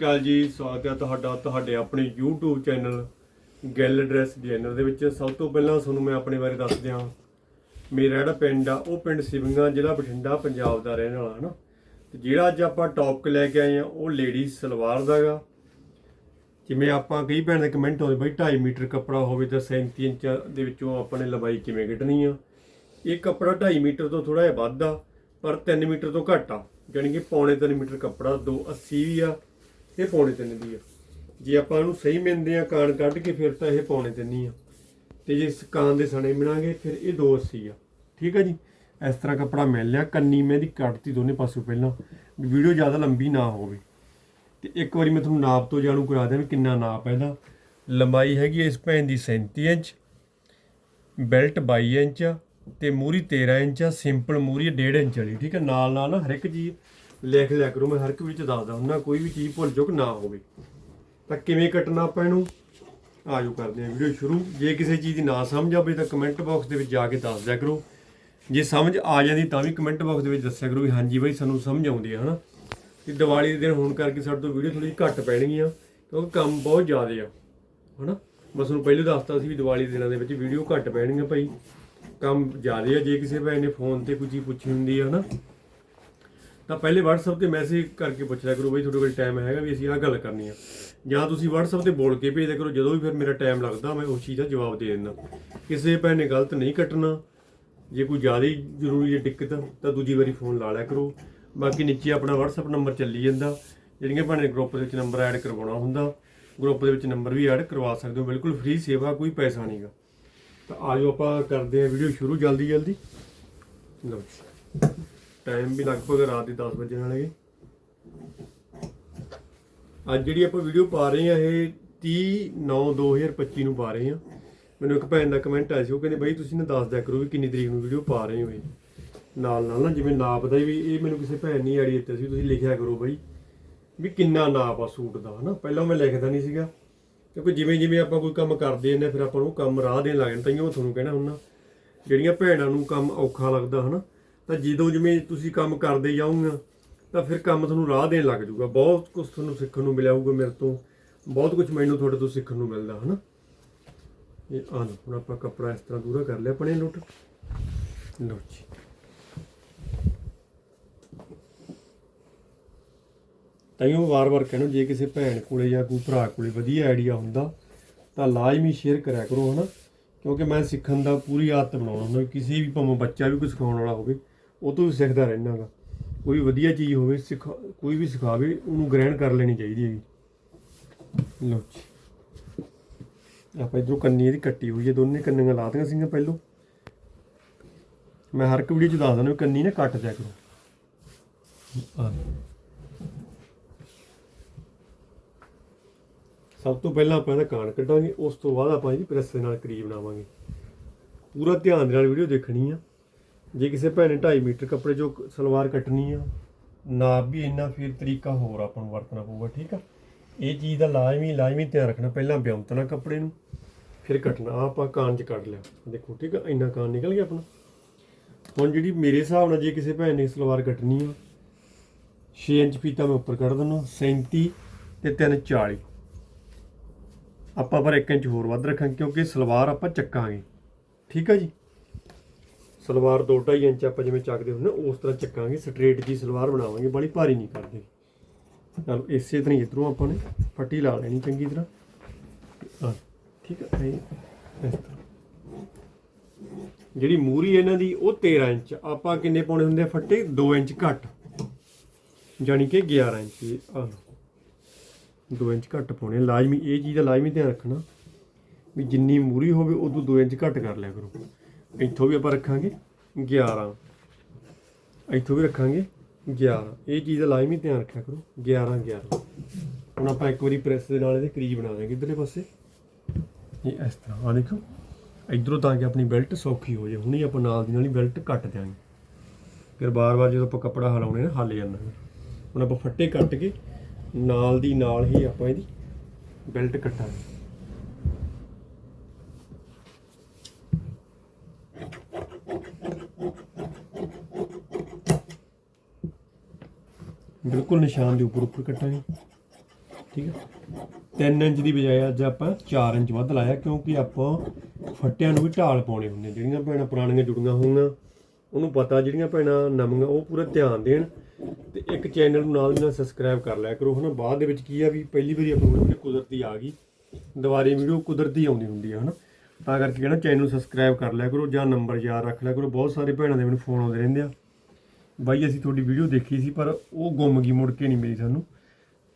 ਕਾਲ ਜੀ, ਸਵਾਗਤ ਹੈ ਤੁਹਾਡਾ, ਤੁਹਾਡੇ ਆਪਣੇ YouTube ਚੈਨਲ ਗੈਲ ਡਰੈਸ ਡਿਜ਼ਾਈਨਰ ਦੇ ਵਿੱਚ। ਸਭ ਤੋਂ ਪਹਿਲਾਂ ਤੁਹਾਨੂੰ ਮੈਂ ਆਪਣੇ ਬਾਰੇ ਦੱਸ ਦਿਆਂ ਮੇਰਾ ਜਿਹੜਾ ਪਿੰਡ ਆ, ਉਹ ਪਿੰਡ ਸਿਵੰਗਾ, ਜ਼ਿਲ੍ਹਾ ਬਠਿੰਡਾ, ਪੰਜਾਬ ਦਾ ਰਹਿਣ ਵਾਲਾ ਹੈ ਨਾ ਤੇ ਜਿਹੜਾ ਅੱਜ ਆਪਾਂ ਟੌਪਿਕ ਲੈ ਕੇ ਆਏ ਆ ਉਹ ਲੇਡੀ ਸਲਵਾਰ ਦਾਗਾ ਜਿਵੇਂ ਆਪਾਂ ਕਈ ਭੈਣ ਦੇ ਕਮੈਂਟ ਆਉਂਦੇ, ਬਈ 2.5 ਮੀਟਰ ਕੱਪੜਾ ਹੋਵੇ ਤਾਂ 37 ਇੰਚ ਦੇ ਵਿੱਚੋਂ ਆਪਾਂ ਨੇ ਲੰਬਾਈ ਕਿਵੇਂ ਕੱਢਣੀ ਆ? ਇਹ ਕੱਪੜਾ 2.5 ਮੀਟਰ ਤੋਂ ਥੋੜਾ ਜਿਹਾ ਵੱਧ ਆ, ਪਰ 3 ਮੀਟਰ ਤੋਂ ਘੱਟ ਆ। ਯਾਨੀ ਕਿ ਪੌਣੇ 3 ਮੀਟਰ ਕੱਪੜਾ 280 ਵੀ ਆ। ਇਹ ਪੌਣੇ ਤਿੰਨ ਦੀ ਆ। ਜੇ ਆਪਾਂ ਇਹਨੂੰ ਸਹੀ ਮਿੰਦੇ ਆ ਕਾਨ ਕੱਢ ਕੇ ਫਿਰ ਤਾਂ ਇਹ ਪੌਣੇ 3 ਹੀ ਆ। ਤੇ ਜੇ ਇਸ ਦੇ ਸਣੇ ਬਣਾਂਗੇ ਫਿਰ ਇਹ 280 ਆ। ਠੀਕ ਆ ਜੀ? ਇਸ ਤਰ੍ਹਾਂ ਕੱਪੜਾ ਮਿਲ ਲਿਆ। ਕੰਨੀ ਮੈਂ ਦੀ ਕੱਟਤੀ ਦੋਨੇ ਪਾਸੋਂ ਪਹਿਲਾਂ ਵੀਡੀਓ ਜ਼ਿਆਦਾ ਲੰਬੀ ਨਾ ਹੋਵੇ। ਤੇ ਇੱਕ ਵਾਰੀ ਮੈਂ ਤੁਹਾਨੂੰ ਨਾਪ ਤੋਂ ਜਾਣੂ ਕਰਾ ਦਿਆਂ ਕਿੰਨਾ ਨਾਪ ਹੈ ਇਹਦਾ। ਲੰਬਾਈ ਹੈਗੀ ਇਸ ਭੈਣ ਦੀ 37 ਇੰਚ, ਬੈਲਟ 22 ਇੰਚ ਆ, ਤੇ ਮੂਰੀ 13 ਇੰਚ ਆ, ਸਿੰਪਲ ਮੂਰੀ 1.5 ਇੰਚ ਵਾਲੀ। ਠੀਕ ਹੈ ਨਾਲ ਨਾਲ ਨਾ ਹਰ ਇੱਕ ਚੀਜ਼ ਲਿਖ ਲਿਆ ਕਰੋ, ਮੈਂ ਹਰ ਇੱਕ ਵਿੱਚ ਦੱਸਦਾ ਹੁੰਦਾ, ਕੋਈ ਵੀ ਚੀਜ਼ ਭੁੱਲ ਚੁੱਕ ਨਾ ਹੋਵੇ। ਤਾਂ ਕਿਵੇਂ ਕੱਟਣਾ ਆਪਾਂ ਇਹਨੂੰ? ਆਜੋ ਕਰਦੇ ਹਾਂ ਵੀਡੀਓ ਸ਼ੁਰੂ। ਜੇ ਕਿਸੇ ਚੀਜ਼ ਦੀ ਨਾ ਸਮਝ ਆਵੇ ਤਾਂ ਕਮੈਂਟ ਬਾਕਸ ਦੇ ਵਿੱਚ ਜਾ ਕੇ ਦੱਸ ਦਿਆ ਕਰੋ। ਜੇ ਸਮਝ ਆ ਜਾਂਦੀ ਤਾਂ ਵੀ ਕਮੈਂਟ ਬਾਕਸ ਦੇ ਵਿੱਚ ਦੱਸਿਆ ਕਰੋ ਵੀ ਹਾਂਜੀ ਬਾਈ ਸਾਨੂੰ ਸਮਝ ਆਉਂਦੀ ਹੈ, ਹਨਾ? ਕਿ ਦੀਵਾਲੀ ਦੇ ਦਿਨ ਹੋਣ ਕਰਕੇ ਸਾਡੇ ਤੋਂ ਵੀਡੀਓ ਥੋੜੀ ਘੱਟ ਪੈਣਗੀਆਂ, ਕਿਉਂਕਿ ਕੰਮ ਬਹੁਤ ਜ਼ਿਆਦਾ ਆ, ਹਨਾ? ਬਸ ਤੁਹਾਨੂੰ ਪਹਿਲਾਂ ਦੱਸਤਾ ਸੀ ਵੀ ਦੀਵਾਲੀ ਦੇ ਦਿਨਾਂ ਦੇ ਵਿੱਚ ਵੀਡੀਓ ਘੱਟ ਪੈਣਗੀਆਂ ਭਾਈ। ਕੰਮ ਜ਼ਿਆਦਾ ਆ, ਜੇ ਕਿਸੇ ਭੈਣ ਨੇ ਫੋਨ ਤੇ ਕੋਈ ਚੀਜ਼ ਪੁੱਛੀ ਹੁੰਦੀ ਆ ਹਨਾ? ਤਾਂ ਪਹਿਲੇ WhatsApp ਤੇ ਮੈਸੇਜ ਕਰਕੇ ਪੁੱਛ ਲਿਆ ਕਰੋ ਬਈ ਤੁਹਾਡੇ ਕੋਲ ਟਾਈਮ ਹੈਗਾ ਵੀ ਅਸੀਂ ਆਹ ਗੱਲ ਕਰਨੀ ਆ। ਜਾਂ ਤੁਸੀਂ WhatsApp ਤੇ ਬੋਲ ਕੇ ਭੇਜ ਦਿਆ ਕਰੋ, ਜਦੋਂ ਵੀ ਫਿਰ ਮੇਰਾ ਟਾਈਮ ਲੱਗਦਾ, ਮੈਂ ਉਸ ਚੀਜ਼ ਦਾ ਜਵਾਬ ਦੇ ਦਿੰਦਾ। ਕਿਸੇ ਭੈਣ ਨੇ ਗਲਤ ਨਹੀਂ ਕੱਟਣਾ। ਜੇ ਕੋਈ ਜ਼ਿਆਦਾ ਹੀ ਜ਼ਰੂਰੀ ਜੇ ਦਿੱਕਤ, ਤਾਂ ਦੂਜੀ ਵਾਰੀ ਫੋਨ ਲਾ ਲਿਆ ਕਰੋ। ਬਾਕੀ ਨੀਚੇ ਆਪਣਾ WhatsApp ਨੰਬਰ ਚੱਲੀ ਜਾਂਦਾ। ਜਿਹੜੀਆਂ ਭੈਣਾਂ ਨੇ ਗਰੁੱਪ ਦੇ ਵਿੱਚ ਨੰਬਰ ਐਡ ਕਰਵਾਉਣਾ ਹੁੰਦਾ ਗਰੁੱਪ ਦੇ ਵਿੱਚ ਨੰਬਰ ਵੀ ਐਡ ਕਰਵਾ ਸਕਦੇ ਹੋ। ਬਿਲਕੁਲ ਫ੍ਰੀ ਸੇਵਾ, ਕੋਈ ਪੈਸਾ ਨਹੀਂਗਾ ਤਾਂ ਆਜੋ ਆਪਾਂ ਕਰਦੇ ਹਾਂ ਵੀਡੀਓ ਸ਼ੁਰੂ ਜਲਦੀ ਜਲਦੀ ਲਓ ਟਾਈਮ ਵੀ ਲਗਭਗ ਰਾਤ ਦੇ 10 ਵਜੇ ਵਾਲੇ ਅੱਜ ਜਿਹੜੀ ਆਪਾਂ ਵੀਡੀਓ ਪਾ ਰਹੇ ਆ ਇਹ 30 9 2025 ਨੂੰ ਪਾ ਰਹੇ ਆ ਮੈਨੂੰ ਇੱਕ ਭੈਣ ਦਾ ਕਮੈਂਟ ਆਇਆ ਸੀ, ਉਹ ਕਹਿੰਦੇ, ਬਈ, ਤੁਸੀਂ ਨਾ ਦੱਸ ਦਿਆ ਕਰੋ ਵੀ ਕਿੰਨੀ ਤਰੀਕ ਨੂੰ ਵੀਡੀਓ ਪਾ ਰਹੇ ਹੋ ਇਹ। ਨਾਲ ਨਾਲ ਨਾ, ਜਿਵੇਂ ਨਾਪ ਦਾ ਵੀ, ਇਹ ਮੈਨੂੰ ਕਿਸੇ ਭੈਣ ਨੇ ਆੜੀ ਦਿੱਤਾ ਸੀ, ਤੁਸੀਂ ਲਿਖਿਆ ਕਰੋ ਬਈ ਵੀ ਕਿੰਨਾ ਨਾਪ ਆ ਸੂਟ ਦਾ। ਹਨਾ, ਪਹਿਲਾਂ ਮੈਂ ਲਿਖਦਾ ਨਹੀਂ ਸੀਗਾ। ਕਿਉਂਕਿ ਜਿਵੇਂ ਜਿਵੇਂ ਆਪਾਂ ਕੋਈ ਕੰਮ ਕਰਦੇ ਨੇ ਫਿਰ ਆਪਾਂ ਨੂੰ ਕੰਮ ਰਾਹ ਦੇਣ ਲੱਗ ਜਾਂਦਾ ਤਾਂ ਉਹ ਤੁਹਾਨੂੰ ਕਹਿਣਾ ਹੁੰਦਾ। ਜਿਹੜੀਆਂ ਭੈਣਾਂ ਨੂੰ ਕੰਮ ਔਖਾ ਲੱਗਦਾ, ਹਨਾ ਤਾਂ ਜਦੋਂ ਜਿਵੇਂ ਤੁਸੀਂ ਕੰਮ ਕਰਦੇ ਜਾਓਗੇ, ਤਾਂ ਫਿਰ ਕੰਮ ਤੁਹਾਨੂੰ ਰਾਹ ਦੇਣ ਲੱਗ ਜਾਊਗਾ। ਬਹੁਤ ਕੁਝ ਤੁਹਾਨੂੰ ਸਿੱਖਣ ਨੂੰ ਮਿਲਿਆ ਹੋਊਗਾ ਮੇਰੇ ਤੋਂ। ਬਹੁਤ ਕੁਝ ਮੈਨੂੰ ਤੁਹਾਡੇ ਤੋਂ ਸਿੱਖਣ ਨੂੰ ਮਿਲਦਾ, ਹਨਾ? ਇਹ ਆ ਲਓ, ਹੁਣ ਆਪਾਂ ਕੱਪੜਾ ਇਸ ਤਰ੍ਹਾਂ ਦੂਰਾ ਕਰ ਲਿਆ, ਆਪਣੇ ਲੁੱਟ ਲਓ ਜੀ। ਤਾਈਓ ਵਾਰ-ਵਾਰ ਕਹਿਣਾ, ਜੇ ਕਿਸੇ ਭੈਣ ਕੋਲੇ ਜਾਂ ਕੋਈ ਭਰਾ ਕੋਲੇ ਵਧੀਆ ਆਈਡੀਆ ਹੁੰਦਾ, ਤਾਂ ਲਾਜ਼ਮੀ ਸ਼ੇਅਰ ਕਰਿਆ ਕਰੋ, ਹਨਾ? ਕਿਉਂਕਿ ਮੈਂ ਸਿੱਖਣ ਦਾ ਪੂਰੀ ਆਦਤ ਬਣਾਉਣਾ ਹੁੰਦਾ, ਕਿਸੇ ਵੀ ਭਾਵੇਂ ਬੱਚਾ ਵੀ ਕੋਈ ਸਿਖਾਉਣ ਵਾਲਾ ਹੋਵੇ ਉਹ ਤੋਂ ਵੀ ਸਿੱਖਦਾ ਰਹਿਣਾਗਾ ਕੋਈ ਵਧੀਆ ਚੀਜ਼ ਹੋਵੇ, ਸਿਖਾ, ਕੋਈ ਵੀ ਸਿਖਾਵੇ, ਉਹਨੂੰ ਗ੍ਰਹਿਣ ਕਰ ਲੈਣੀ ਚਾਹੀਦੀ ਹੈਗੀ। ਲਓ ਜੀ। ਆਪਾਂ ਇਧਰੋਂ ਕੰਨੀ ਇਹਦੀ ਕੱਟੀ ਹੋਈ ਹੈ, ਦੋਨੇ ਕੰਨੀਆਂ ਲਾਤੀਆਂ ਸੀਗੀਆਂ ਪਹਿਲੋਂ। ਮੈਂ ਹਰ ਇੱਕ ਵੀਡੀਓ 'ਚ ਦੱਸ ਦਿੰਦਾ ਵੀ ਕੰਨੀ ਨਾ ਕੱਟ ਦਿਆ ਕਰੋ। ਸਭ ਤੋਂ ਪਹਿਲਾਂ ਆਪਾਂ ਇਹਦਾ ਕਾਣ ਕੱਢਾਂਗੇ, ਉਸ ਤੋਂ ਬਾਅਦ ਆਪਾਂ ਇਹਦੀ ਪ੍ਰੈਸ ਦੇ ਨਾਲ ਕਰੀਬ ਬਣਾਵਾਂਗੇ। ਪੂਰਾ ਧਿਆਨ ਦੇ ਨਾਲ ਵੀਡੀਓ ਦੇਖਣੀ ਆ। ਜੇ ਕਿਸੇ ਭੈਣ ਨੇ 2.5 ਮੀਟਰ ਕੱਪੜੇ ਚੋਂ ਸਲਵਾਰ ਕੱਟਣੀ ਆ ਨਾਪ ਵੀ ਇੰਨਾ ਫਿਰ ਤਰੀਕਾ ਹੋਰ ਆਪਾਂ ਨੂੰ ਵਰਤਣਾ ਪਊਗਾ, ਠੀਕ ਆ? ਇਹ ਚੀਜ਼ ਦਾ ਲਾਜ਼ਮੀ ਲਾਜ਼ਮੀ ਧਿਆਨ ਰੱਖਣਾ, ਪਹਿਲਾਂ ਬਿਉਂਤਣਾ ਕੱਪੜੇ ਨੂੰ, ਫਿਰ ਕੱਟਣਾ। ਆਹ ਆਪਾਂ ਕਾਨ 'ਚ ਕੱਢ ਲਿਆ। ਦੇਖੋ, ਠੀਕ ਆ? ਇੰਨਾ ਕਾਨ ਨਿਕਲ ਗਿਆ ਆਪਣਾ। ਹੁਣ ਜਿਹੜੀ ਮੇਰੇ ਹਿਸਾਬ ਨਾਲ ਜੇ ਕਿਸੇ ਭੈਣ ਨੇ ਸਲਵਾਰ ਕੱਟਣੀ ਆ 6 ਇੰਚ ਫੀਤਾ ਮੈਂ ਉੱਪਰ ਕੱਢ ਦਿੰਦਾ 37 ਤੇ 3 40 ਆਪਾਂ ਪਰ 1 ਇੰਚ ਹੋਰ ਵੱਧ ਰੱਖਾਂਗੇ, ਕਿਉਂਕਿ ਸਲਵਾਰ ਆਪਾਂ ਚੱਕਾਂਗੇ। ਠੀਕ ਆ ਜੀ? ਸਲਵਾਰ 2.5 ਇੰਚ ਆਪਾਂ ਜਿਵੇਂ ਚੱਕਦੇ ਹੁੰਦੇ ਨਾ ਉਸ ਤਰ੍ਹਾਂ ਚੱਕਾਂਗੇ ਸਟ੍ਰੇਟ ਜੀ ਸਲਵਾਰ ਬਣਾਵਾਂਗੇ ਬੜੀ ਭਾਰੀ ਨਹੀਂ ਕਰਦੇ। ਚਲੋ ਇਸੇ ਤਰ੍ਹਾਂ ਹੀ ਇਧਰੋਂ ਆਪਾਂ ਨੇ ਫੱਟੀ ਲਾ ਲੈਣੀ ਚੰਗੀ ਤਰ੍ਹਾਂ। ਠੀਕ ਆ, ਇਹ, ਇਸ ਤਰ੍ਹਾਂ। ਜਿਹੜੀ ਮੂਰੀ ਇਹਨਾਂ ਦੀ, ਉਹ 13 ਇੰਚ। ਆਪਾਂ ਕਿੰਨੇ ਪਾਉਣੇ ਹੁੰਦੇ ਆ ਫੱਟੇ? 2 ਇੰਚ ਘੱਟ। ਜਾਨੀ ਕਿ 11 ਇੰਚ ਆ। 2 ਇੰਚ ਘੱਟ ਪਾਉਣੇ ਲਾਜ਼ਮੀ, ਇਹ ਚੀਜ਼ ਦਾ ਲਾਜ਼ਮੀ ਧਿਆਨ ਰੱਖਣਾ ਵੀ ਜਿੰਨੀ ਮੂਰੀ ਹੋਵੇ, ਉਦੋਂ 2 ਇੰਚ ਘੱਟ ਕਰ ਲਿਆ ਕਰੋ। ਇੱਥੋਂ ਵੀ ਆਪਾਂ ਰੱਖਾਂਗੇ। 11 ਇੱਥੋਂ ਵੀ ਰੱਖਾਂਗੇ 11 ਇਹ ਚੀਜ਼ ਦਾ ਲਾਜ਼ਮੀ ਧਿਆਨ ਰੱਖਿਆ ਕਰੋ 11 11 ਹੁਣ ਆਪਾਂ ਇੱਕ ਵਾਰੀ ਪ੍ਰੈਸ ਦੇ ਨਾਲ ਇਹਦੇ ਕਰੀਬ ਬਣਾ ਦਾਂਗੇ ਇਧਰਲੇ ਪਾਸੇ। ਇਹ ਇਸ ਤਰ੍ਹਾਂ ਆ ਦੇਖੋ। ਇਧਰੋਂ ਤਾਂ ਕਿ ਆਪਣੀ ਬੈਲਟ ਸੌਖੀ ਹੋ ਜਾਏ। ਹੁਣੀ ਆਪਾਂ ਨਾਲ ਦੀ ਨਾਲ ਹੀ ਬੈਲਟ ਕੱਟ ਦਿਆਂਗੇ। ਫਿਰ ਬਾਰ-ਬਾਰ ਜਦੋਂ ਆਪਾਂ ਕੱਪੜਾ ਹਿਲਾਉਣੇ ਨਾ ਹੱਲ ਜਾਂਦਾ ਹੁਣ ਆਪਾਂ ਫੱਟੇ ਕੱਟ ਕੇ ਨਾਲ ਦੀ ਨਾਲ ਹੀ ਆਪਾਂ ਇਹਦੀ ਬੈਲਟ ਕੱਟਾਂਗੇ। ਬਿਲਕੁਲ ਨਿਸ਼ਾਨ ਦੇ ਉੱਪਰ ਉੱਪਰ ਕੱਟਾਂਗੇ ਠੀਕ ਹੈ? 3 ਇੰਚ ਦੀ ਬਜਾਏ ਅੱਜ ਆਪਾਂ 4 ਇੰਚ ਵੱਧ ਲਾਇਆ ਕਿਉਂਕਿ ਆਪਾਂ ਫੱਟਿਆਂ ਨੂੰ ਵੀ ਢਾਲ ਪਾਉਣੇ ਹੁੰਦੇ ਜਿਹੜੀਆਂ ਭੈਣਾਂ ਪੁਰਾਣੀਆਂ ਜੁੜੀਆਂ ਹੋਈਆਂ, ਉਹਨੂੰ ਪਤਾ ਜਿਹੜੀਆਂ ਭੈਣਾਂ ਨਵੀਆਂ, ਉਹ ਪੂਰਾ ਧਿਆਨ ਦੇਣ ਤੇ ਇੱਕ ਚੈਨਲ ਨੂੰ ਨਾਲ ਦੀ ਨਾਲ ਸਬਸਕ੍ਰਾਈਬ ਕਰ ਲਿਆ ਕਰੋ। ਹਨਾ, ਬਾਅਦ ਦੇ ਵਿੱਚ ਕੀ ਆ ਵੀ ਪਹਿਲੀ ਵਾਰੀ ਆਪਣੀ ਵੀਡੀਓ ਕੁਦਰਤੀ ਆ ਗਈ, ਦੁਬਾਰੇ ਵੀਡੀਓ ਕੁਦਰਤੀ ਆਉਂਦੀ ਹੁੰਦੀ ਆ, ਹਨਾ। ਤਾਂ ਕਰਕੇ ਕਹਿੰਦਾ ਚੈਨਲ ਨੂੰ ਸਬਸਕ੍ਰਾਈਬ ਕਰ ਲਿਆ ਕਰੋ ਜਾਂ ਨੰਬਰ ਯਾਦ ਰੱਖ ਲਿਆ ਕਰੋ। ਬਹੁਤ ਸਾਰੇ ਭੈਣਾਂ ਦੇ ਮੈਨੂੰ ਫੋਨ ਆਉਂਦੇ ਰਹਿੰਦੇ ਆ। ਬਾਈ ਅਸੀਂ ਤੁਹਾਡੀ ਵੀਡੀਓ ਦੇਖੀ ਸੀ, ਪਰ ਉਹ ਗੁੰਮ ਗਈ, ਮੁੜ ਕੇ ਨਹੀਂ ਮਿਲੀ ਸਾਨੂੰ।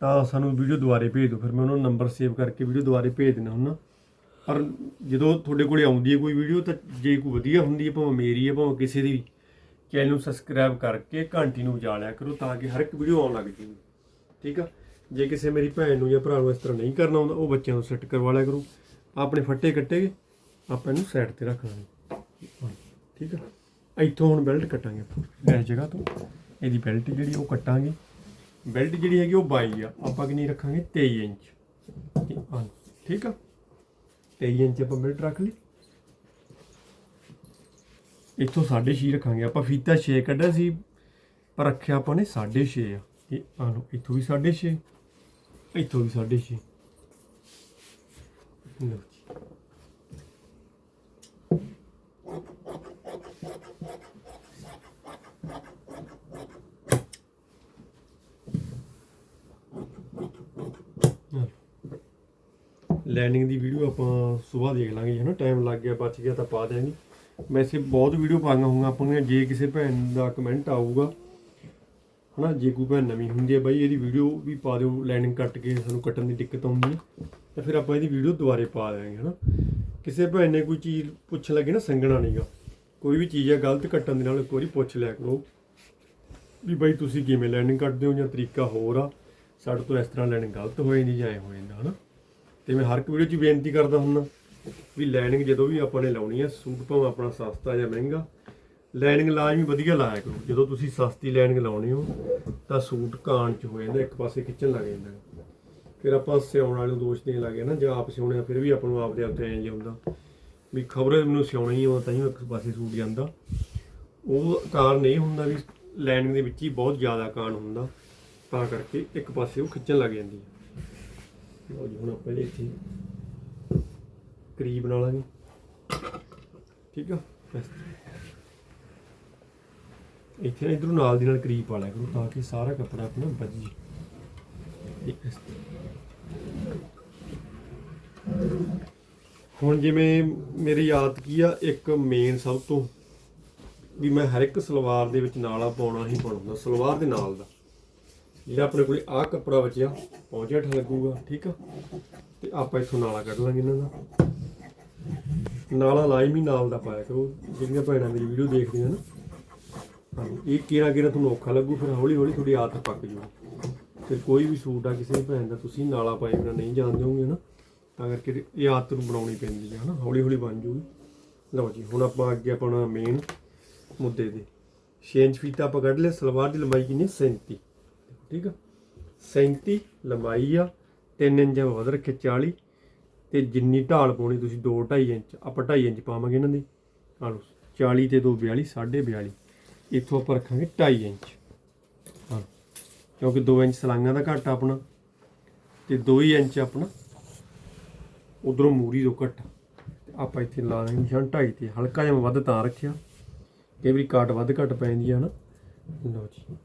ਤਾਂ ਸਾਨੂੰ ਵੀਡੀਓ ਦੁਬਾਰੇ ਭੇਜ ਦਿਓ, ਫਿਰ ਮੈਂ ਉਹਨਾਂ ਨੂੰ ਨੰਬਰ ਸੇਵ ਕਰਕੇ ਵੀਡੀਓ ਦੁਬਾਰੇ ਭੇਜ ਦਿੰਦਾ ਹੁੰਦਾ। ਪਰ ਜਦੋਂ ਤੁਹਾਡੇ ਕੋਲੇ ਆਉਂਦੀ ਹੈ ਕੋਈ ਵੀਡੀਓ, ਤਾਂ ਜੇ ਕੋਈ ਵਧੀਆ ਹੁੰਦੀ ਹੈ, ਭਾਵੇਂ ਮੇਰੀ ਹੈ, ਭਾਵੇਂ ਕਿਸੇ ਦੀ ਚੈਨਲ ਨੂੰ ਸਬਸਕ੍ਰਾਈਬ ਕਰਕੇ ਘੰਟੀ ਨੂੰ ਵਜਾ ਲਿਆ ਕਰੋ, ਤਾਂ ਕਿ ਹਰ ਇੱਕ ਵੀਡੀਓ ਆਉਣ ਲੱਗ ਜਾਵੇ। ਠੀਕ ਆ? ਜੇ ਕਿਸੇ ਮੇਰੀ ਭੈਣ ਨੂੰ ਜਾਂ ਭਰਾ ਨੂੰ ਇਸ ਤਰ੍ਹਾਂ ਨਹੀਂ ਕਰਨਾ ਆਉਂਦਾ ਉਹ ਬੱਚਿਆਂ ਨੂੰ ਸੈੱਟ ਕਰਵਾ ਲਿਆ ਕਰੋ। ਆਪਣੇ ਫੱਟੇ ਕੱਟੇ ਆਪਾਂ ਇਹਨੂੰ ਸਾਈਡ ਤੇ ਰੱਖ ਲਾਂਗੇ। ਠੀਕ ਆ? ਇੱਥੋਂ ਹੁਣ ਬੈਲਟ ਕੱਟਾਂਗੇ ਆਪਾਂ। ਇਸ ਜਗ੍ਹਾ ਤੋਂ ਇਹਦੀ ਬੈਲਟ ਜਿਹੜੀ ਉਹ ਕੱਟਾਂਗੇ। ਬੈਲਟ ਜਿਹੜੀ ਹੈਗੀ ਉਹ 22 ਆ। ਆਪਾਂ ਕਿੰਨੀ ਰੱਖਾਂਗੇ? 23 ਇੰਚ। ਠੀਕ ਆ, ਠੀਕ ਆ? 23 ਇੰਚ ਆਪਾਂ ਬੈਲਟ ਰੱਖ ਲਈ। ਇੱਥੋਂ 6.5 ਰੱਖਾਂਗੇ। ਆਪਾਂ ਫੀਤਾ 6 ਕੱਢਿਆ ਸੀ ਪਰ ਰੱਖਿਆ ਆਪਾਂ ਨੇ 6.5 ਆ। ਇਹ ਆ ਲਓ ਇੱਥੋਂ ਵੀ 6.5 ਇੱਥੋਂ ਵੀ 6.5 ਲਓ ਜੀ ਲੈਂਡਿੰਗ ਦੀ ਵੀਡੀਓ ਆਪਾਂ ਸਵੇਰ ਦੇਖ ਲਾਂਗੇ ਹੈ ਨਾ ਟਾਈਮ ਲੱਗ ਗਿਆ, ਬਚ ਗਿਆ ਤਾਂ ਪਾ ਦਿਆਂਗੇ। ਵੈਸੇ ਬਹੁਤ ਵੀਡੀਓ ਪਾਈਆਂ ਹੋਊਗਾ ਆਪਣੀਆਂ ਜੇ ਕਿਸੇ ਭੈਣ ਦਾ ਕਮੈਂਟ ਆਊਗਾ, ਹਨਾ? ਜੇ ਕੋਈ ਭੈਣ ਨਵੀਂ ਹੁੰਦੀ ਹੈ ਬਾਈ, ਇਹਦੀ ਵੀਡੀਓ ਵੀ ਪਾ ਦਿਓ ਲੈਂਡਿੰਗ ਕੱਟ ਕੇ ਸਾਨੂੰ ਕੱਟਣ ਦੀ ਦਿੱਕਤ ਆਉਂਦੀ ਹੈ। ਤਾਂ ਫਿਰ ਆਪਾਂ ਇਹਦੀ ਵੀਡੀਓ ਦੁਬਾਰੇ ਪਾ ਦਿਆਂਗੇ, ਹਨਾ? ਕਿਸੇ ਭੈਣ ਨੇ ਕੋਈ ਚੀਜ਼ ਪੁੱਛਣ ਲੱਗੇ ਨਾ ਸੰਗਣਾ ਨਹੀਂਗਾ ਕੋਈ ਵੀ ਚੀਜ਼ ਹੈ, ਗਲਤ ਕੱਟਣ ਦੇ ਨਾਲ ਇੱਕ ਵਾਰੀ ਪੁੱਛ ਲਿਆ ਕਰੋ। ਵੀ ਬਾਈ, ਤੁਸੀਂ ਕਿਵੇਂ ਲੈਂਡਿੰਗ ਕੱਟਦੇ ਹੋ ਜਾਂ ਤਰੀਕਾ ਹੋਰ ਆ? ਸਾਡੇ ਤੋਂ ਇਸ ਤਰ੍ਹਾਂ ਲੈਂਡਿੰਗ ਗਲਤ ਹੋ ਜਾਂਦੀ ਜਾਂ ਐਂ ਹੋ ਜਾਂਦਾ, ਹਨਾ? ਤੇ ਮੈਂ ਹਰ ਇੱਕ ਵੀਡੀਓ 'ਚ ਬੇਨਤੀ ਕਰਦਾ ਹੁੰਦਾ ਵੀ ਲਾਈਨਿੰਗ ਜਦੋਂ ਵੀ ਆਪਾਂ ਨੇ ਲਾਉਣੀ ਹੈ ਸੂਟ ਭਾਵੇਂ ਆਪਣਾ ਸਸਤਾ ਜਾਂ ਮਹਿੰਗਾ ਲਾਈਨਿੰਗ ਲਾਜ਼ਮੀ ਵਧੀਆ ਲਾਇਆ ਕਰੋ। ਜਦੋਂ ਤੁਸੀਂ ਸਸਤੀ ਲਾਈਨਿੰਗ ਲਾਉਣੀ ਹੋ, ਤਾਂ ਸੂਟ ਕਾਣ 'ਚ ਹੋ ਜਾਂਦਾ, ਇੱਕ ਪਾਸੇ ਖਿੱਚਣ ਲੱਗ ਜਾਂਦਾ। ਫਿਰ ਆਪਾਂ ਸਿਉਣ ਵਾਲੇ ਨੂੰ ਦੋਸ਼ ਦੇਣ ਲੱਗੇ ਨਾ, ਜਾਂ ਆਪ ਸਿਉਣੇ ਆ ਫਿਰ ਵੀ ਆਪਾਂ ਨੂੰ ਆਪਦੇ ਆਪ ਤੇ ਐਂ ਜਿਹਾ ਹੁੰਦਾ ਵੀ ਖਬਰੇ ਮੈਨੂੰ ਸਿਉਣਾ ਹੀ ਆਉਂਦਾ ਤਾਂ ਹੀ ਇੱਕ ਪਾਸੇ ਸੂਟ ਜਾਂਦਾ। ਉਹ ਕਾਰਨ ਇਹ ਹੁੰਦਾ ਵੀ ਲਾਈਨਿੰਗ ਦੇ ਵਿੱਚ ਹੀ ਬਹੁਤ ਜ਼ਿਆਦਾ ਕਾਣ ਹੁੰਦਾ, ਤਾਂ ਕਰਕੇ ਇੱਕ ਪਾਸੇ ਉਹ ਖਿੱਚਣ ਲੱਗ ਜਾਂਦੀ ਹੈ ਲਓ ਜੀ, ਹੁਣ ਆਪਾਂ ਇਹਦੇ ਇੱਥੇ ਕਰੀਬ ਬਣਾ ਲਾਂਗੇ। ਠੀਕ ਆ? ਇੱਥੇ ਨਾ ਇਧਰੋਂ ਨਾਲ ਦੀ ਨਾਲ ਕਰੀਬ ਪਾ ਲਿਆ ਕਰੋ ਤਾਂ ਕਿ ਸਾਰਾ ਕੱਪੜਾ ਆਪਣਾ ਵੱਜ ਜੇ ਹੁਣ ਜਿਵੇਂ ਮੇਰੀ ਯਾਦ ਕੀ ਆ, ਇੱਕ ਮੇਨ ਸਭ ਤੋਂ ਵੀ ਮੈਂ ਹਰ ਇੱਕ ਸਲਵਾਰ ਦੇ ਵਿੱਚ ਨਾਲਾ ਪਾਉਣਾ ਹੀ ਪਾਉਣਾ ਸਲਵਾਰ ਦੇ ਨਾਲ ਦਾ। ਜਿਹੜਾ ਆਪਣੇ ਕੋਲੇ ਆਹ ਕੱਪੜਾ ਬਚਿਆ ਪੌਂਚਾ ਠ ਲੱਗੂਗਾ ਠੀਕ ਆ? ਤੇ ਆਪਾਂ ਇੱਥੋਂ ਨਾਲਾ ਕੱਢ ਲਾਂਗੇ ਇਹਨਾਂ ਦਾ। ਨਾਲਾ ਲਾਜ਼ਮੀ ਨਾਲ ਦਾ ਪਾਇਆ ਕਰੋ ਜਿਹੜੀਆਂ ਭੈਣਾਂ ਮੇਰੀ ਵੀਡੀਓ ਦੇਖਦੀਆਂ ਨਾ। ਹਾਂ, ਇਹ ਕਿਹੜਾ ਕਿਹੜਾ ਤੁਹਾਨੂੰ ਔਖਾ ਲੱਗੂ ਫਿਰ ਹੌਲੀ ਹੌਲੀ ਤੁਹਾਡੀ ਆਦਤ ਪੱਕ ਜੂ। ਫਿਰ ਕੋਈ ਵੀ ਸੂਟ ਆ ਕਿਸੇ ਭੈਣ ਦਾ ਤੁਸੀਂ ਨਾਲਾ ਪਾਏ ਬਿਨਾਂ ਨਹੀਂ ਜਾਣਦੇ ਹੋਗੇ ਨਾ ਤਾਂ ਕਰਕੇ ਇਹ ਆਦਤ ਨੂੰ ਬਣਾਉਣੀ ਪੈਂਦੀ ਹੈ ਨਾ ਹੌਲੀ ਹੌਲੀ ਬਣ ਜੂਗੀ। ਲਓ ਜੀ ਹੁਣ ਆਪਾਂ ਅੱਗੇ ਆਪਣਾ ਮੇਨ ਮੁੱਦੇ ਦੇ। 6 ਇੰਚ ਫੀਤਾ ਆਪਾਂ ਕੱਢ ਲਿਆ ਸਲਵਾਰ ਦੀ ਲੰਬਾਈ ਕਿੰਨੀ ਹੈ 37 ਠੀਕ ਆ? 37 ਲੰਬਾਈ ਆ 3 ਇੰਚ ਵੱਧ ਰੱਖੇ 40 ਤੇ ਜਿੰਨੀ ਢਾਲ ਪਾਉਣੀ ਤੁਸੀਂ 2 2.5 ਇੰਚ, ਆਪਾਂ 2.5 ਇੰਚ ਪਾਵਾਂਗੇ ਇਹਨਾਂ ਦੀ। ਆ ਲਓ 40 ਤੇ 2 42 42 ਇੱਥੋਂ ਆਪਾਂ ਰੱਖਾਂਗੇ 2.5 ਇੰਚ। ਹਾਂ ਕਿਉਂਕਿ 2 ਇੰਚ ਸਲਾਈਆਂ ਦਾ ਘੱਟ ਆਪਣਾ। ਤੇ 2 ਹੀ ਇੰਚ ਆਪਣਾ, ਉਧਰੋਂ ਮੂਰੀ ਤੋਂ ਘੱਟ। ਤੇ ਆਪਾਂ ਇੱਥੇ ਲਾ ਦਾਂਗੇ ਨਿਸ਼ਾਨ 2.5 ਤੇ, ਹਲਕਾ ਜਿਹਾ ਵੱਧ ਤਾਂ ਰੱਖਿਆ। ਕਈ ਵਾਰੀ ਕਾਟ ਵੱਧ ਘੱਟ ਪੈ ਜਾਂਦੀ ਆ ਨਾ। ਲਓ ਜੀ।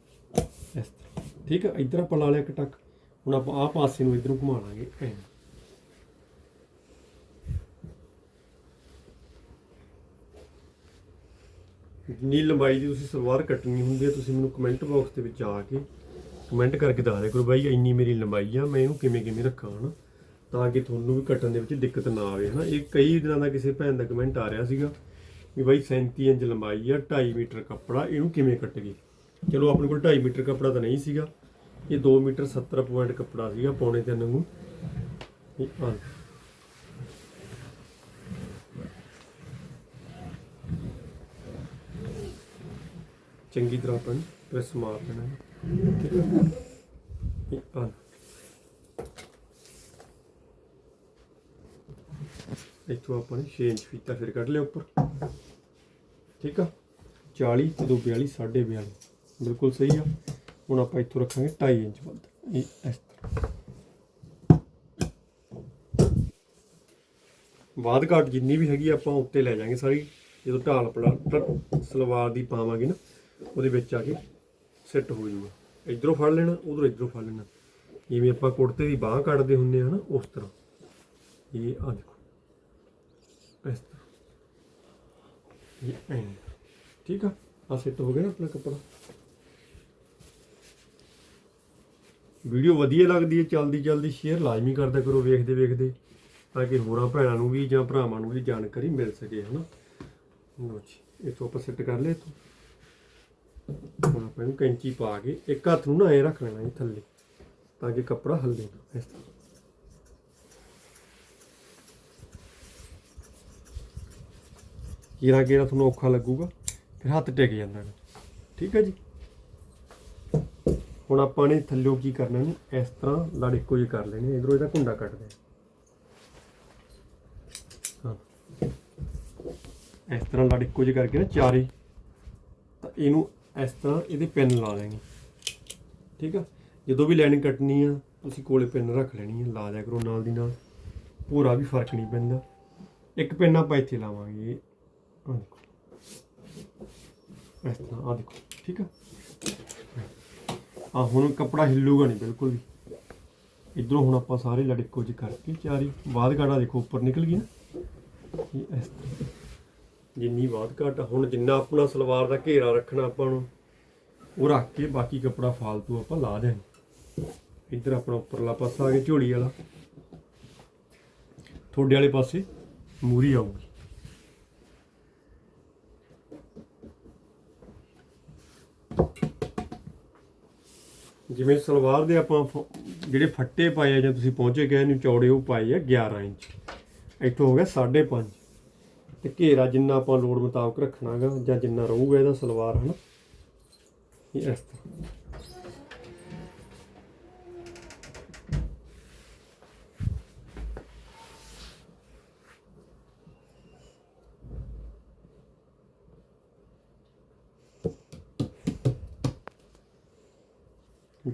ਠੀਕ ਆ ਇੱਧਰ ਆਪਾਂ ਲਾ ਲਿਆ ਇੱਕ ਟੱਕ। ਹੁਣ ਆਪਾਂ ਆਹ ਪਾਸੇ ਨੂੰ ਇੱਧਰੋਂ ਘੁਮਾ ਲਾਂਗੇ ਐਂ। ਜਿੰਨੀ ਲੰਬਾਈ ਦੀ ਤੁਸੀਂ ਸਲਵਾਰ ਕੱਟਣੀ ਹੁੰਦੀ ਹੈ, ਤੁਸੀਂ ਮੈਨੂੰ ਕਮੈਂਟ ਬਾਕਸ ਦੇ ਵਿੱਚ ਆ ਕੇ ਕਮੈਂਟ ਕਰਕੇ ਦੱਸ ਦਿਆ ਕਰੋ ਬਾਈ, ਇੰਨੀ ਮੇਰੀ ਲੰਬਾਈ ਆ, ਮੈਂ ਇਹਨੂੰ ਕਿਵੇਂ ਕਿਵੇਂ ਰੱਖਾਂ, ਹਨਾ? ਤਾਂ ਕਿ ਤੁਹਾਨੂੰ ਵੀ ਕੱਟਣ ਦੇ ਵਿੱਚ ਦਿੱਕਤ ਨਾ ਆਵੇ, ਹਨਾ? ਇਹ ਕਈ ਦਿਨਾਂ ਦਾ ਕਿਸੇ ਭੈਣ ਦਾ ਕਮੈਂਟ ਆ ਰਿਹਾ ਸੀਗਾ ਵੀ ਬਾਈ 37 ਇੰਚ ਲੰਬਾਈ ਆ 2.5 ਮੀਟਰ ਕੱਪੜਾ, ਇਹਨੂੰ ਕਿਵੇਂ ਕੱਟਗੇ ਚਲੋ ਆਪਣੇ ਕੋਲ 2.5 ਮੀਟਰ ਕੱਪੜਾ ਤਾਂ ਨਹੀਂ ਸੀਗਾ। ਇਹ 2 ਮੀਟਰ 70 ਪੁਆਇੰਟ ਕੱਪੜਾ ਸੀਗਾ ਪੌਣੇ ਤਿੰਨ ਨੂੰ। ਇਹ ਆ। ਚੰਗੀ ਤਰ੍ਹਾਂ ਆਪਾਂ ਪ੍ਰੈਸ ਮਾਰ ਦੇਣਾ ਹੈ। ਆ। ਇੱਥੋਂ ਆਪਾਂ ਨੇ 6 ਇੰਚ ਫੀਤਾ ਫਿਰ ਕੱਢ ਲਿਆ ਉੱਪਰ। ਠੀਕ ਆ? 40 ਤੇ 2 42 42 ਬਿਲਕੁਲ ਸਹੀ ਆ। ਹੁਣ ਆਪਾਂ ਇੱਥੋਂ ਰੱਖਾਂਗੇ 2.5 ਇੰਚ ਵੱਧ ਇਹ ਇਸ ਤਰ੍ਹਾਂ। ਬਾਦ ਘਾਟ ਜਿੰਨੀ ਵੀ ਹੈਗੀ ਆਪਾਂ ਉੱਤੇ ਲੈ ਜਾਾਂਗੇ ਸਾਰੀ। ਜਦੋਂ ਢਾਲ ਪੜਾ ਸਲਵਾਰ ਦੀ ਪਾਵਾਂਗੇ ਨਾ, ਉਹਦੇ ਵਿੱਚ ਆ ਕੇ ਸੈੱਟ ਹੋ ਜਾਊਗਾ। ਇਧਰੋਂ ਫੜ ਲੈਣਾ, ਉਧਰੋਂ ਇਧਰੋਂ ਫੜ ਲੈਣਾ। ਜਿਵੇਂ ਆਪਾਂ ਕੁੜਤੇ ਦੀ ਬਾਹ ਕੱਢਦੇ ਹੁੰਨੇ ਆ ਨਾ, ਉਸ ਤਰ੍ਹਾਂ। ਇਹ ਆ ਦੇਖੋ। ਇਸ ਤਰ੍ਹਾਂ। ਇਹ ਠੀਕ ਆ? ਆ ਸੈੱਟ ਹੋ ਗਿਆ ਨਾ ਆਪਣਾ ਕੱਪੜਾ। ਵੀਡੀਓ ਵਧੀਆ ਲੱਗਦੀ ਹੈ, ਚਲਦੀ ਚਲਦੀ ਸ਼ੇਅਰ ਲਾਜ਼ਮੀ ਕਰਦਾ ਕਰੋ, ਵੇਖਦੇ ਵੇਖਦੇ, ਤਾਂ ਕਿ ਹੋਰਾਂ ਭੈਣਾਂ ਨੂੰ ਵੀ ਜਾਂ ਭਰਾਵਾਂ ਨੂੰ ਵੀ ਜਾਣਕਾਰੀ ਮਿਲ ਸਕੇ, ਹਨਾ? ਲਓ ਜੀ ਇਹ ਤੋਂ ਆਪਾਂ ਸੈੱਟ ਕਰ ਲਏ ਤੋਂ ਹੁਣ ਆਪਾਂ ਇਹਨੂੰ ਕੈਂਚੀ ਪਾ ਕੇ ਇੱਕ ਹੱਥ ਨੂੰ ਨਾ ਐ ਰੱਖ ਲੈਣਾ ਜੀ ਥੱਲੇ, ਤਾਂ ਕਿ ਕੱਪੜਾ ਹੱਲੇ ਨਾ ਇਸ ਤਰ੍ਹਾਂ। ਕੀਰਾ ਕੀਰਾ ਤੁਹਾਨੂੰ ਔਖਾ ਲੱਗੂਗਾ, ਫਿਰ ਹੱਥ ਟਿਕ ਜਾਂਦਾ ਠੀਕ ਹੈ ਜੀ? ਹੁਣ ਆਪਾਂ ਨੇ ਥੱਲਿਓ ਕੀ ਕਰਨਾ ਨੇ ਇਸ ਤਰ੍ਹਾਂ ਲੜ ਇੱਕੋ ਜਿਹੇ ਕਰ ਲੈਣੇ ਇਧਰੋਂ ਇਹਦਾ ਕੁੰਡਾ ਕੱਟਦੇ ਹਾਂ। ਇਸ ਤਰ੍ਹਾਂ ਲੜ ਇੱਕੋ ਜਿਹੇ ਕਰਕੇ ਨਾ ਚਾਰੇ। ਤਾਂ ਇਹਨੂੰ ਇਸ ਤਰ੍ਹਾਂ ਇਹਦੇ ਪਿੰਨ ਲਾ ਲੈਣੀ। ਠੀਕ ਆ? ਜਦੋਂ ਵੀ ਲਾਈਨਿੰਗ ਕੱਟਣੀ ਆ, ਤੁਸੀਂ ਕੋਲੇ ਪਿੰਨ ਰੱਖ ਲੈਣੀ ਆ। ਲਾ ਦਿਆ ਕਰੋ ਨਾਲ ਦੀ ਨਾਲ। ਪੂਰਾ ਵੀ ਫ਼ਰਕ ਨਹੀਂ ਪੈਂਦਾ। ਇੱਕ ਪਿੰਨ ਆਪਾਂ ਇੱਥੇ ਲਾਵਾਂਗੇ। ਆ ਦੇਖੋ। ਇਸ ਤਰ੍ਹਾਂ ਆ ਦੇਖੋ। ਠੀਕ ਆ? ਆ ਹੁਣ ਕੱਪੜਾ ਹਿੱਲੂਗਾ ਨਹੀਂ ਬਿਲਕੁਲ ਵੀ। ਇਧਰੋਂ ਹੁਣ ਆਪਾਂ ਸਾਰੇ ਲੜ ਇੱਕੋ ਜਿਹੇ ਕਰਕੇ ਚਾਰੀ ਬਾਦ ਘਾਟਾ ਦੇਖੋ, ਉੱਪਰ ਨਿਕਲ ਗਈ ਨਾ। ਇਹ ਇਸ ਤਰ੍ਹਾਂ। ਜਿੰਨੀ ਬਾਦ ਘਾਟ ਹੁਣ ਜਿੰਨਾ ਆਪਣਾ ਸਲਵਾਰ ਦਾ ਘੇਰਾ ਰੱਖਣਾ ਆਪਾਂ ਨੂੰ, ਉਹ ਰੱਖ ਕੇ ਬਾਕੀ ਕੱਪੜਾ ਫਾਲਤੂ ਆਪਾਂ ਲਾ ਦੇਣਾ। ਇੱਧਰ ਆਪਣਾ ਉੱਪਰਲਾ ਪਾਸਾ ਆ ਗਿਆ ਝੋਲੀ ਵਾਲਾ। ਤੁਹਾਡੇ ਵਾਲੇ ਪਾਸੇ ਮੂਰੀ ਆਊਗੀ। ਜਿਵੇਂ ਸਲਵਾਰ ਦੇ ਆਪਾਂ ਫ- ਜਿਹੜੇ ਫੱਟੇ ਪਾਏ ਆ, ਜਾਂ ਤੁਸੀਂ ਪਹੁੰਚੇ ਗਏ ਨੂੰ, ਚੌੜੇ ਉਹ ਪਾਏ ਆ 11 ਇੰਚ। ਇੱਥੋਂ ਹੋ ਗਿਆ 5.5 ਤੇ ਘੇਰਾ ਜਿੰਨਾ ਆਪਾਂ ਲੋੜ ਮੁਤਾਬਕ ਰੱਖਣਾਗਾ, ਜਾਂ ਜਿੰਨਾ ਰਹੂਗਾ ਇਹਦਾ ਸਲਵਾਰ, ਹਨਾ? ਇਹ ਇਸ ਤਰ੍ਹਾਂ।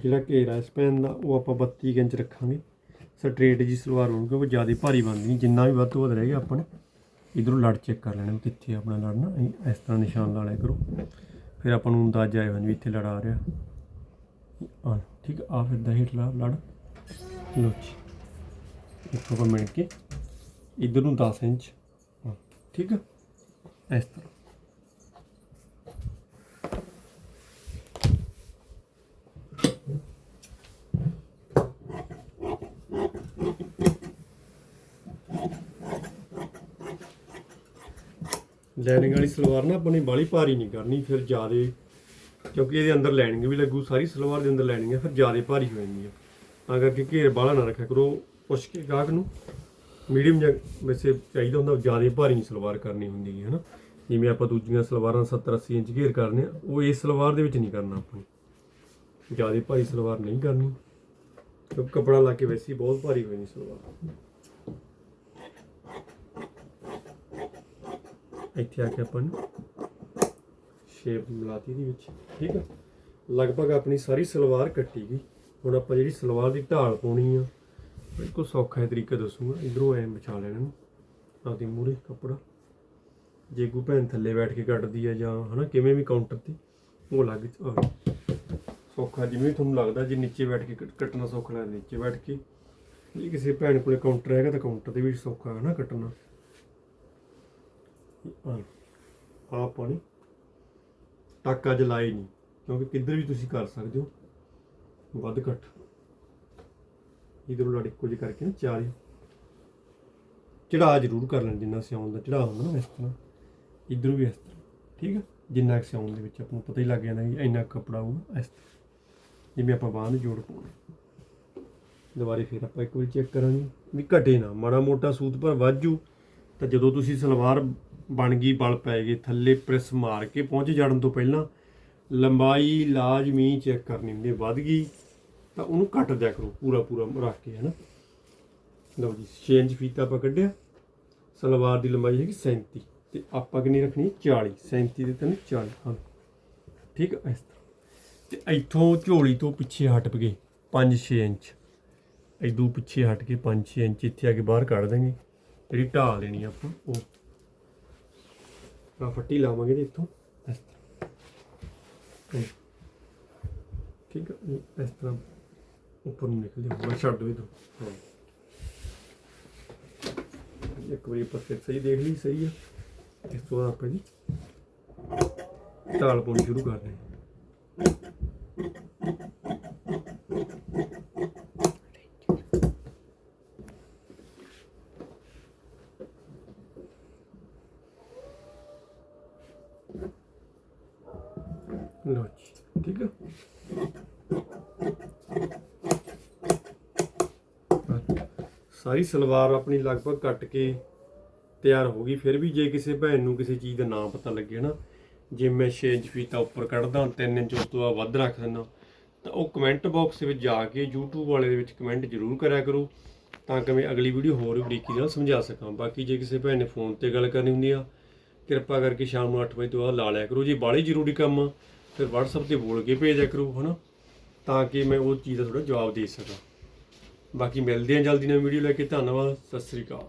ਜਿਹੜਾ ਘੇਰਾ ਇਸ ਪੈਨ ਦਾ, ਉਹ ਆਪਾਂ 32 ਕੁ ਇੰਚ ਰੱਖਾਂਗੇ। ਸਟ੍ਰੇਟ ਜੀ ਸਲਵਾਰ ਹੋਊਗੀ ਕਿਉਂਕਿ ਜ਼ਿਆਦਾ ਭਾਰੀ ਬਣਦੀ ਨਹੀਂ, ਜਿੰਨਾ ਵੀ ਵੱਧ ਤੋਂ ਵੱਧ ਰਹਿ ਗਿਆ ਆਪਾਂ ਨੇ। ਇਧਰੋਂ ਲੜ ਚੈੱਕ ਕਰ ਲੈਣਾ ਵੀ ਕਿੱਥੇ ਆਪਣਾ ਲੜਨਾ ਇਹ ਇਸ ਤਰ੍ਹਾਂ ਨਿਸ਼ਾਨ ਲਾ ਲਿਆ ਕਰੋ। ਫਿਰ ਆਪਾਂ ਨੂੰ ਅੰਦਾਜ਼ਾ ਆਏਗਾ ਵੀ ਇੱਥੇ ਲੜ ਆ ਰਿਹਾ। ਆ ਠੀਕ ਆ ਫਿਰ ਦਾ ਹੇਠਲਾ ਲੜ। ਲੋ ਜੀ ਇੱਥੋਂ ਆਪਾਂ ਮਿਣ ਕੇ, ਇਧਰ ਨੂੰ 10 ਇੰਚ। ਠੀਕ ਆ? ਇਸ ਤਰ੍ਹਾਂ। ਲਾਈਨਿੰਗ ਵਾਲੀ ਸਲਵਾਰ ਨਾ ਆਪਾਂ ਨੇ ਬਾਲੀ ਭਾਰੀ ਨਹੀਂ ਕਰਨੀ, ਫਿਰ ਜ਼ਿਆਦੇ, ਕਿਉਂਕਿ ਇਹਦੇ ਅੰਦਰ ਲਾਈਨਿੰਗ ਵੀ ਲੱਗੂ, ਸਾਰੀ ਸਲਵਾਰ ਦੇ ਅੰਦਰ ਲਾਈਨਿੰਗ ਹੈ ਫਿਰ ਜ਼ਿਆਦੇ ਭਾਰੀ ਹੋ ਜਾਂਦੀ ਹੈ ਤਾਂ ਕਰਕੇ ਘੇਰ ਬਾਲਾ ਨਾ ਰੱਖਿਆ ਕਰੋ, ਪੁੱਛ ਕੇ ਗਾਹਕ ਨੂੰ। ਮੀਡੀਅਮ ਜਾਂ ਵੈਸੇ ਚਾਹੀਦਾ ਹੁੰਦਾ, ਜ਼ਿਆਦੇ ਭਾਰੀ ਨਹੀਂ ਸਲਵਾਰ ਕਰਨੀ ਹੁੰਦੀ ਹੈ ਹਨਾ। ਜਿਵੇਂ ਆਪਾਂ ਦੂਜੀਆਂ ਸਲਵਾਰਾਂ 70 80 ਇੰਚ ਘੇਰ ਕਰਨੇ ਆ, ਉਹ ਇਸ ਸਲਵਾਰ ਦੇ ਵਿੱਚ ਨਹੀਂ ਕਰਨਾ ਆਪਣੀ। ਜ਼ਿਆਦੇ ਭਾਰੀ ਸਲਵਾਰ ਨਹੀਂ ਕਰਨੀ, ਕਿਉਂਕਿ ਕਪੜਾ ਲਾ ਕੇ ਵੈਸੇ ਬਹੁਤ ਭਾਰੀ ਹੋ ਜਾਂਦੀ ਸਲਵਾਰ। ਇੱਥੇ ਆ ਕੇ ਆਪਾਂ ਨੂੰ ਸ਼ੇਪ ਮਿਲਾਤੀ ਦੀ ਵਿੱਚ, ਠੀਕ ਆ? ਲਗਭਗ ਆਪਣੀ ਸਾਰੀ ਸਲਵਾਰ ਕੱਟੀ ਗਈ। ਹੁਣ ਆਪਾਂ ਜਿਹੜੀ ਸਲਵਾਰ ਦੀ ਢਾਲ ਪਾਉਣੀ ਆ, ਬਿਲਕੁਲ ਸੌਖਾ ਹੈ ਤਰੀਕਾ ਦੱਸੂਗਾ। ਇਧਰੋਂ ਐ ਵਿਛਾ ਲੈਣਾ ਨੂੰ ਆਪਦੀ ਮੂਰੇ ਕੱਪੜਾ। ਜੇ ਕੋਈ ਭੈਣ ਥੱਲੇ ਬੈਠ ਕੇ ਕੱਟਦੀ ਆ ਜਾਂ ਹਨਾ, ਕਿਵੇਂ ਵੀ ਕਾਊਂਟਰ ਤੇ, ਉਹ ਲੱਗ ਸੌਖਾ ਜਿਵੇਂ ਵੀ ਤੁਹਾਨੂੰ ਲੱਗਦਾ, ਜੇ ਨੀਚੇ ਬੈਠ ਕੇ ਕੱਟ- ਕੱਟਣਾ ਸੌਖਾ ਲੱਗਦਾ, ਨੀਚੇ ਬੈਠ ਕੇ। ਜੇ ਕਿਸੇ ਭੈਣ ਕੋਲੇ ਕਾਊਂਟਰ ਹੈਗਾ ਤਾਂ ਕਾਊਂਟਰ ਤੇ ਵੀ ਸੌਖਾ ਹੈ ਨਾ ਕੱਟਣਾ। ਆ ਆ ਪਾਣੀ। ਟੱਕ ਅੱਜ ਲਾਏ ਨਹੀਂ, ਕਿਉਂਕਿ ਕਿੱਧਰ ਵੀ ਤੁਸੀਂ ਕਰ ਸਕਦੇ ਹੋ। ਵੱਧ ਘੱਟ। ਇਧਰੋਂ ਲੜ ਇੱਕੋ ਜਿਹੇ ਕਰਕੇ ਨਾ ਚਾਰ ਹੀ। ਚੜਾ ਜ਼ਰੂਰ ਕਰ ਲੈਣ, ਜਿੰਨਾ ਸਿਆਉਣ ਦਾ ਚੜਾ ਹੁੰਦਾ ਨਾ ਇਸ ਤਰ੍ਹਾਂ। ਇਧਰੋਂ ਵੀ ਇਸ ਤਰ੍ਹਾਂ, ਠੀਕ ਆ? ਜਿੰਨਾ ਕੁ ਸਿਆਉਣ ਦੇ ਵਿੱਚ ਆਪਾਂ ਨੂੰ ਪਤਾ ਹੀ ਲੱਗ ਜਾਂਦਾ ਕਿ ਇੰਨਾ ਕੁ ਕੱਪੜਾ ਆਊਗਾ ਇਸ ਤਰ੍ਹਾਂ। ਜਿਵੇਂ ਆਪਾਂ ਬਾਂਹ ਨੂੰ ਜੋੜ ਪਾਉਣਾ। ਦੁਬਾਰੇ ਫਿਰ ਆਪਾਂ ਇੱਕ ਵਾਰੀ ਚੈੱਕ ਕਰਾਂਗੇ ਵੀ ਘਟੇ ਨਾ, ਮਾੜਾ ਮੋਟਾ ਸੂਤ ਪਰ ਵਾਜੂ। ਤਾਂ ਜਦੋਂ ਤੁਸੀਂ ਸਲਵਾਰ ਬਣ ਗਈ, ਬਲ ਪੈ ਗਏ, ਥੱਲੇ ਪ੍ਰੈਸ ਮਾਰ ਕੇ ਪਹੁੰਚ ਜੜਨ ਤੋਂ ਪਹਿਲਾਂ ਲੰਬਾਈ ਲਾਜ਼ਮੀ ਚੈੱਕ ਕਰਨੀ ਹੁੰਦੀ ਵੱਧ ਗਈ, ਤਾਂ ਉਹਨੂੰ ਕੱਟ ਦਿਆ ਕਰੋ, ਪੂਰਾ ਪੂਰਾ ਰੱਖ ਕੇ ਹੈ ਨਾ ਲਓ ਜੀ 6 ਇੰਚ ਫੀਤਾ ਆਪਾਂ ਕੱਢਿਆ। ਸਲਵਾਰ ਦੀ ਲੰਬਾਈ ਹੈਗੀ 37 ਤੇ ਆਪਾਂ ਕਿੰਨੀ ਰੱਖਣੀ ਹੈ? 40 37 ਦੇ ਤਿੰਨ 40 ਹਾਂ। ਠੀਕ ਹੈ ਇਸ ਤਰ੍ਹਾਂ। ਤੇ ਇੱਥੋਂ ਝੋਲੀ ਤੋਂ ਪਿੱਛੇ ਹਟ ਗਏ 5-6 ਇੰਚ। ਇਦੋਂ ਪਿੱਛੇ ਹਟ ਕੇ 5-6 ਇੰਚ, ਇੱਥੇ ਆ ਕੇ ਬਾਹਰ ਕੱਢ ਦਾਂਗੇ ਜਿਹੜੀ ਢਾਲ ਲੈਣੀ ਆ ਆਪਾਂ ਉਹ। ਆ ਫੱਟੀ ਲਾਵਾਂਗੇ ਜੀ ਇੱਥੋਂ। ਇਸ ਤਰ੍ਹਾਂ। ਠੀਕ ਇਹ ਇਸ ਤਰ੍ਹਾਂ ਉੱਪਰ ਨੂੰ ਨਿਕਲ ਜਾਊਗਾ ਬਸ ਛੱਡ ਦੋ। ਇਧਰ ਹਾਂ। ਇੱਕ ਵਾਰੀ ਆਪਾਂ ਫਿਰ ਸਹੀ ਦੇਖ ਲਈ ਸਹੀ ਆ। ਇਸ ਤੋਂ ਬਾਅਦ ਆਪਾਂ ਜੀ ਢਾਲ ਪਾਉਣੀ ਸ਼ੁਰੂ ਕਰਦੇ ਹਾਂ ਲਓ ਜੀ ਠੀਕ ਆ ਸਾਰੀ ਸਲਵਾਰ ਆਪਣੀ ਲਗਭਗ ਕੱਟ ਕੇ ਤਿਆਰ ਹੋ ਗਈ। ਫਿਰ ਵੀ ਜੇ ਕਿਸੇ ਭੈਣ ਨੂੰ ਕਿਸੇ ਚੀਜ਼ ਦਾ ਨਾਮ ਪਤਾ ਲੱਗੇ ਨਾ, ਜੇ ਮੈਂ 6 ਇੰਚ ਫੀਤਾ ਉੱਪਰ ਕੱਢਦਾ 3 ਇੰਚ ਉਸ ਤੋਂ ਬਾਅਦ ਵੱਧ ਰੱਖ ਦਿੰਦਾ, ਤਾਂ ਉਹ ਕਮੈਂਟ ਬਾਕਸ ਦੇ ਵਿੱਚ ਜਾ ਕੇ YouTube ਵਾਲੇ ਦੇ ਵਿੱਚ ਕਮੈਂਟ ਜ਼ਰੂਰ ਕਰਿਆ ਕਰੋ, ਤਾਂ ਕਿ ਮੈਂ ਅਗਲੀ ਵੀਡੀਓ ਹੋਰ ਵੀ ਬਰੀਕੀ ਨਾਲ ਸਮਝਾ ਸਕਾਂ। ਬਾਕੀ ਜੇ ਕਿਸੇ ਭੈਣ ਨੇ ਫੋਨ ਤੇ ਗੱਲ ਕਰਨੀ ਹੁੰਦੀ ਆ, ਕਿਰਪਾ ਕਰਕੇ ਸ਼ਾਮ ਨੂੰ 8 ਵਜੇ ਤੋਂ ਬਾਅਦ ਲਾ ਲਿਆ ਕਰੋ। ਜੇ ਬਾਹਲੀ ਜ਼ਰੂਰੀ ਕੰਮ ਆ, ਫਿਰ WhatsApp ਤੇ ਬੋਲ ਕੇ ਭੇਜਿਆ ਕਰੋ, ਹਨਾ? ਤਾਂ ਕਿ ਮੈਂ ਉਹ ਚੀਜ਼ ਦਾ ਥੋੜਾ ਜਵਾਬ ਦੇ ਸਕਾਂ। ਬਾਕੀ ਮਿਲਦੇ ਹਾਂ ਜਲਦੀ ਨਵੀਂ ਵੀਡੀਓ ਲੈ ਕੇ। ਧੰਨਵਾਦ ਸਤਿ ਸ੍ਰੀ ਅਕਾਲ।